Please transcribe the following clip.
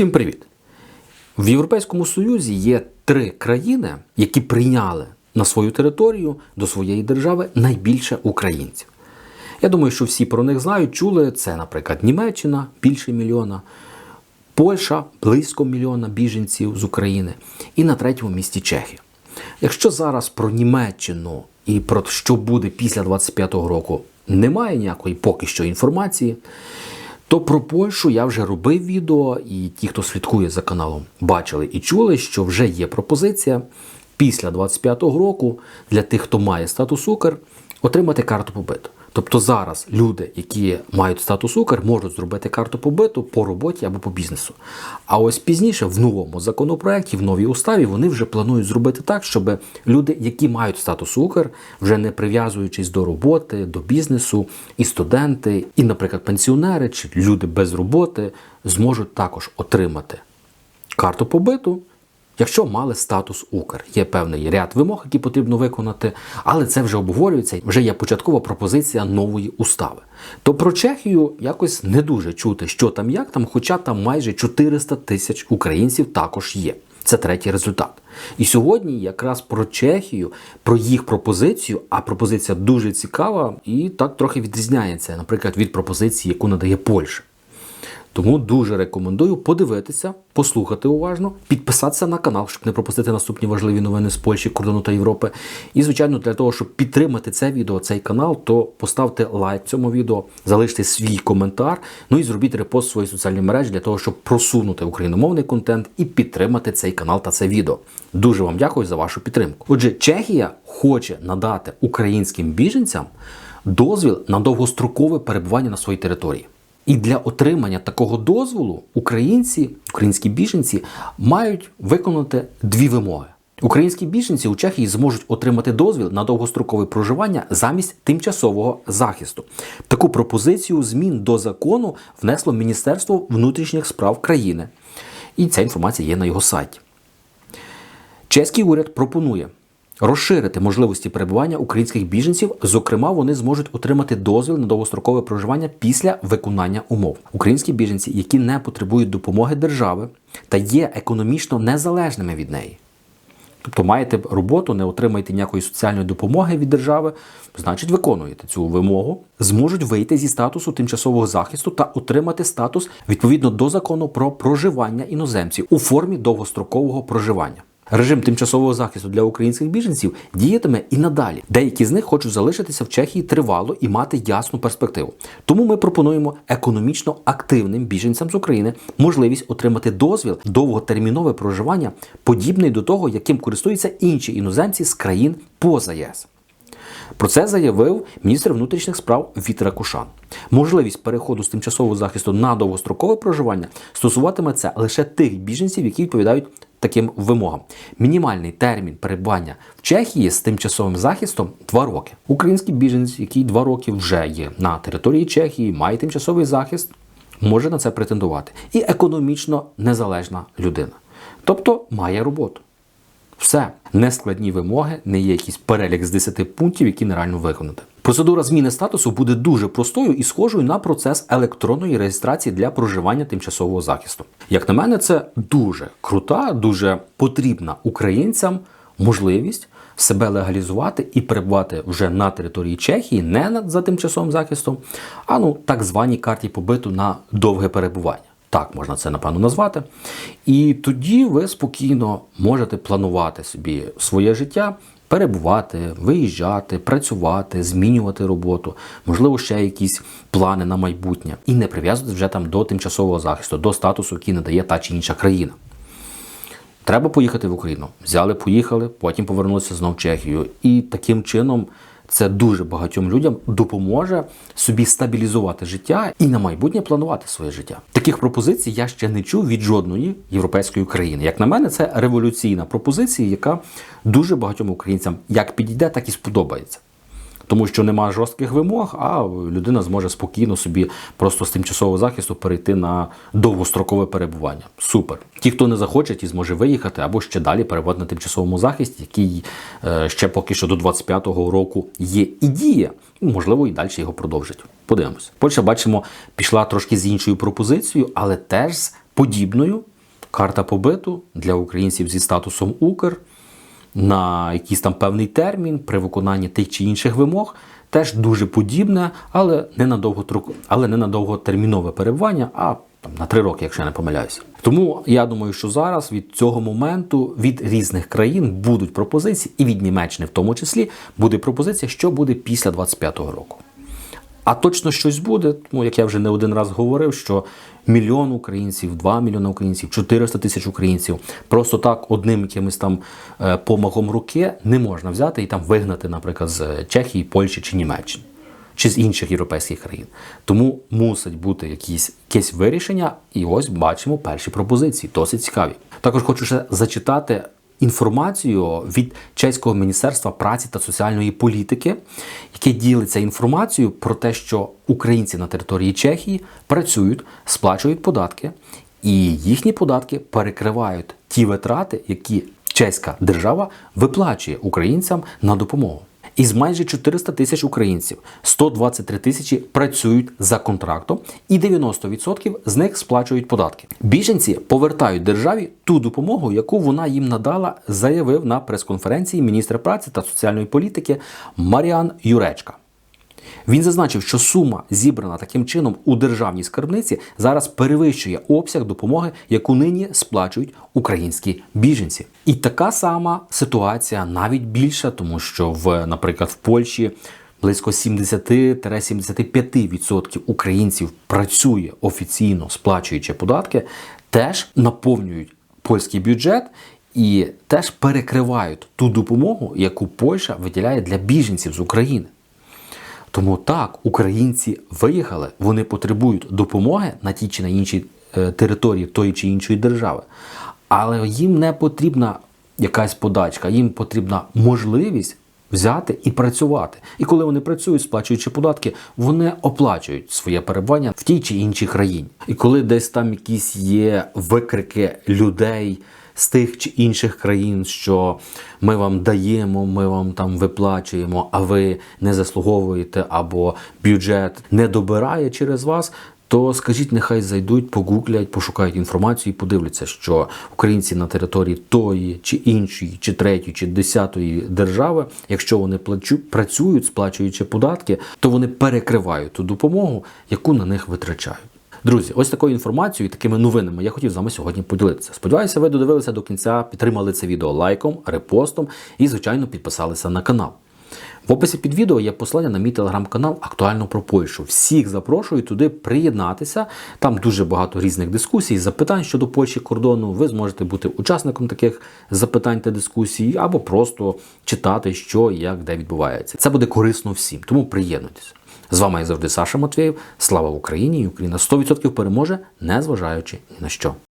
Всім привіт! В Європейському Союзі є три країни, які прийняли на свою територію до своєї держави найбільше українців. Я думаю, що всі про них знають, чули це, наприклад, Німеччина більше мільйона, Польща близько мільйона біженців з України, і на третьому місці Чехія. Якщо зараз про Німеччину і про що буде після 25-го року немає ніякої поки що інформації, то про Польщу я вже робив відео, і ті, хто слідкує за каналом, бачили і чули, що вже є пропозиція після 25-го року для тих, хто має статус Укр, отримати карту побиту. Тобто зараз люди, які мають статус Укр, можуть зробити карту побиту по роботі або по бізнесу. А ось пізніше, в новому законопроекті, в новій уставі, вони вже планують зробити так, щоб люди, які мають статус Укр, вже не прив'язуючись до роботи, до бізнесу, і студенти, і, наприклад, пенсіонери чи люди без роботи, зможуть також отримати карту побиту. Якщо мали статус Укр, є певний ряд вимог, які потрібно виконати, але це вже обговорюється. Вже є початкова пропозиція нової устави. То про Чехію якось не дуже чути, що там, як там, хоча там майже 400 тисяч українців також є. Це третій результат. І сьогодні якраз про Чехію, про їх пропозицію, а пропозиція дуже цікава і так трохи відрізняється, наприклад, від пропозиції, яку надає Польща. Тому дуже рекомендую подивитися, послухати уважно, підписатися на канал, щоб не пропустити наступні важливі новини з Польщі, кордону та Європи. І, звичайно, для того, щоб підтримати це відео, цей канал, то поставте лайк цьому відео, залиште свій коментар, ну і зробіть репост в свої соціальні мережі для того, щоб просунути україномовний контент і підтримати цей канал та це відео. Дуже вам дякую за вашу підтримку. Отже, Чехія хоче надати українським біженцям дозвіл на довгострокове перебування на своїй території. І для отримання такого дозволу українці, українські біженці мають виконати дві вимоги. Українські біженці у Чехії зможуть отримати дозвіл на довгострокове проживання замість тимчасового захисту. Таку пропозицію змін до закону внесло Міністерство внутрішніх справ країни. І ця інформація є на його сайті. Чеський уряд пропонує розширити можливості перебування українських біженців. Зокрема, вони зможуть отримати дозвіл на довгострокове проживання після виконання умов. Українські біженці, які не потребують допомоги держави та є економічно незалежними від неї. Тобто маєте роботу, не отримаєте ніякої соціальної допомоги від держави, значить виконуєте цю вимогу, зможуть вийти зі статусу тимчасового захисту та отримати статус відповідно до закону про проживання іноземців у формі довгострокового проживання. Режим тимчасового захисту для українських біженців діятиме і надалі. Деякі з них хочуть залишитися в Чехії тривало і мати ясну перспективу. Тому ми пропонуємо економічно активним біженцям з України можливість отримати дозвіл довготермінове проживання, подібний до того, яким користуються інші іноземці з країн поза ЄС. Про це заявив міністр внутрішніх справ Вітер Кушан. Можливість переходу з тимчасового захисту на довгострокове проживання стосуватиметься лише тих біженців, які відповідають таким вимогам. Мінімальний термін перебування в Чехії з тимчасовим захистом 2 роки. Український біженець, який 2 роки вже є на території Чехії, має тимчасовий захист, може на це претендувати. І економічно незалежна людина. Тобто має роботу. Все, нескладні вимоги, не є якийсь перелік з 10 пунктів, які нереально виконати. Процедура зміни статусу буде дуже простою і схожою на процес електронної реєстрації для проживання тимчасового захисту. Як на мене, це дуже крута, дуже потрібна українцям можливість себе легалізувати і перебувати вже на території Чехії, не за тимчасовим захистом, а ну так званій карті побиту на довге перебування. Так можна це напевно назвати. І тоді ви спокійно можете планувати собі своє життя, перебувати, виїжджати, працювати, змінювати роботу, можливо, ще якісь плани на майбутнє, і не прив'язувати вже там до тимчасового захисту, до статусу, який надає та чи інша країна. Треба поїхати в Україну. Взяли, поїхали, потім повернулися знов в Чехію. І таким чином це дуже багатьом людям допоможе собі стабілізувати життя і на майбутнє планувати своє життя. Таких пропозицій я ще не чув від жодної європейської країни. Як на мене, це революційна пропозиція, яка дуже багатьом українцям як підійде, так і сподобається тому що немає жорстких вимог, а людина зможе спокійно собі просто з тимчасового захисту перейти на довгострокове перебування. Супер. Ті, хто не захоче, ті зможе виїхати або ще далі перебувати на тимчасовому захисті, який е, ще поки що до 25-го року є і діє. Можливо, і далі його продовжить. Подивимось. Польща бачимо, пішла трошки з іншою пропозицією, але теж з подібною. Карта побиту для українців зі статусом Укр на якийсь там певний термін при виконанні тих чи інших вимог. Теж дуже подібне, але не на довготру- але не на довготермінове перебування, а там, на три роки, якщо я не помиляюся. Тому я думаю, що зараз від цього моменту від різних країн будуть пропозиції, і від Німеччини в тому числі буде пропозиція, що буде після 25-го року. А точно щось буде, тому як я вже не один раз говорив, що мільйон українців, 2 мільйони українців, 400 тисяч українців просто так одним якимось там е, помахом руки не можна взяти і там вигнати, наприклад, з Чехії, Польщі чи Німеччини. Чи з інших європейських країн. Тому мусить бути якісь, якесь вирішення, і ось бачимо перші пропозиції, досить цікаві. Також хочу ще зачитати інформацію від чеського міністерства праці та соціальної політики, яке ділиться інформацією про те, що українці на території Чехії працюють, сплачують податки, і їхні податки перекривають ті витрати, які чеська держава виплачує українцям на допомогу. Із майже 400 тисяч українців 123 тисячі працюють за контрактом, і 90% з них сплачують податки. Біженці повертають державі ту допомогу, яку вона їм надала, заявив на прес-конференції міністр праці та соціальної політики Маріан Юречка. Він зазначив, що сума, зібрана таким чином у державній скарбниці, зараз перевищує обсяг допомоги, яку нині сплачують українські біженці. І така сама ситуація навіть більша, тому що в, наприклад, в Польщі близько 70-75% українців працює офіційно сплачуючи податки, теж наповнюють польський бюджет. І теж перекривають ту допомогу, яку Польща виділяє для біженців з України. Тому так, українці виїхали, вони потребують допомоги на тій чи на іншій е, території тої чи іншої держави, але їм не потрібна якась подачка, їм потрібна можливість взяти і працювати. І коли вони працюють, сплачуючи податки, вони оплачують своє перебування в тій чи іншій країні. І коли десь там якісь є викрики людей з тих чи інших країн, що ми вам даємо, ми вам там виплачуємо, а ви не заслуговуєте, або бюджет не добирає через вас. То скажіть, нехай зайдуть, погуглять, пошукають інформацію і подивляться, що українці на території тої чи іншої, чи третьої, чи десятої держави, якщо вони плачу, працюють, сплачуючи податки, то вони перекривають ту допомогу, яку на них витрачають. Друзі, ось такою інформацією і такими новинами я хотів з вами сьогодні поділитися. Сподіваюся, ви додивилися до кінця, підтримали це відео лайком, репостом і, звичайно, підписалися на канал. В описі під відео є посилання на мій телеграм-канал Актуально про Польщу. Всіх запрошую туди приєднатися. Там дуже багато різних дискусій, запитань щодо Польщі кордону. Ви зможете бути учасником таких запитань та дискусій, або просто читати, що, як, де відбувається. Це буде корисно всім, тому приєднуйтесь. З вами як завжди Саша Матвєєв. Слава Україні! І Україна 100% переможе, незважаючи ні на що.